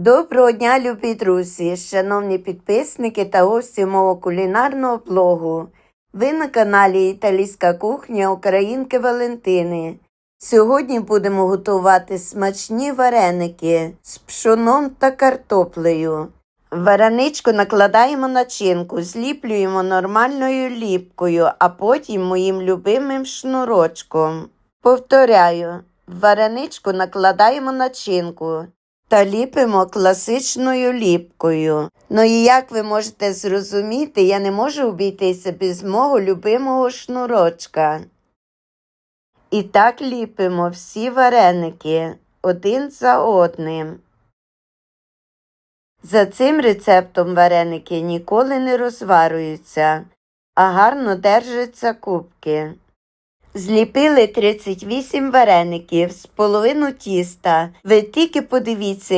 Доброго дня, любі друзі, шановні підписники та гості мого кулінарного блогу. Ви на каналі Італійська кухня Українки Валентини. Сьогодні будемо готувати смачні вареники з пшоном та картоплею. Вареничку накладаємо начинку, зліплюємо нормальною ліпкою, а потім моїм любимим шнурочком. Повторяю, вареничку накладаємо начинку та ліпимо класичною ліпкою. Ну і як ви можете зрозуміти, я не можу обійтися без мого любимого шнурочка. І так ліпимо всі вареники один за одним. За цим рецептом вареники ніколи не розварюються, а гарно держаться кубки. Зліпили 38 вареників з половину тіста. Ви тільки подивіться,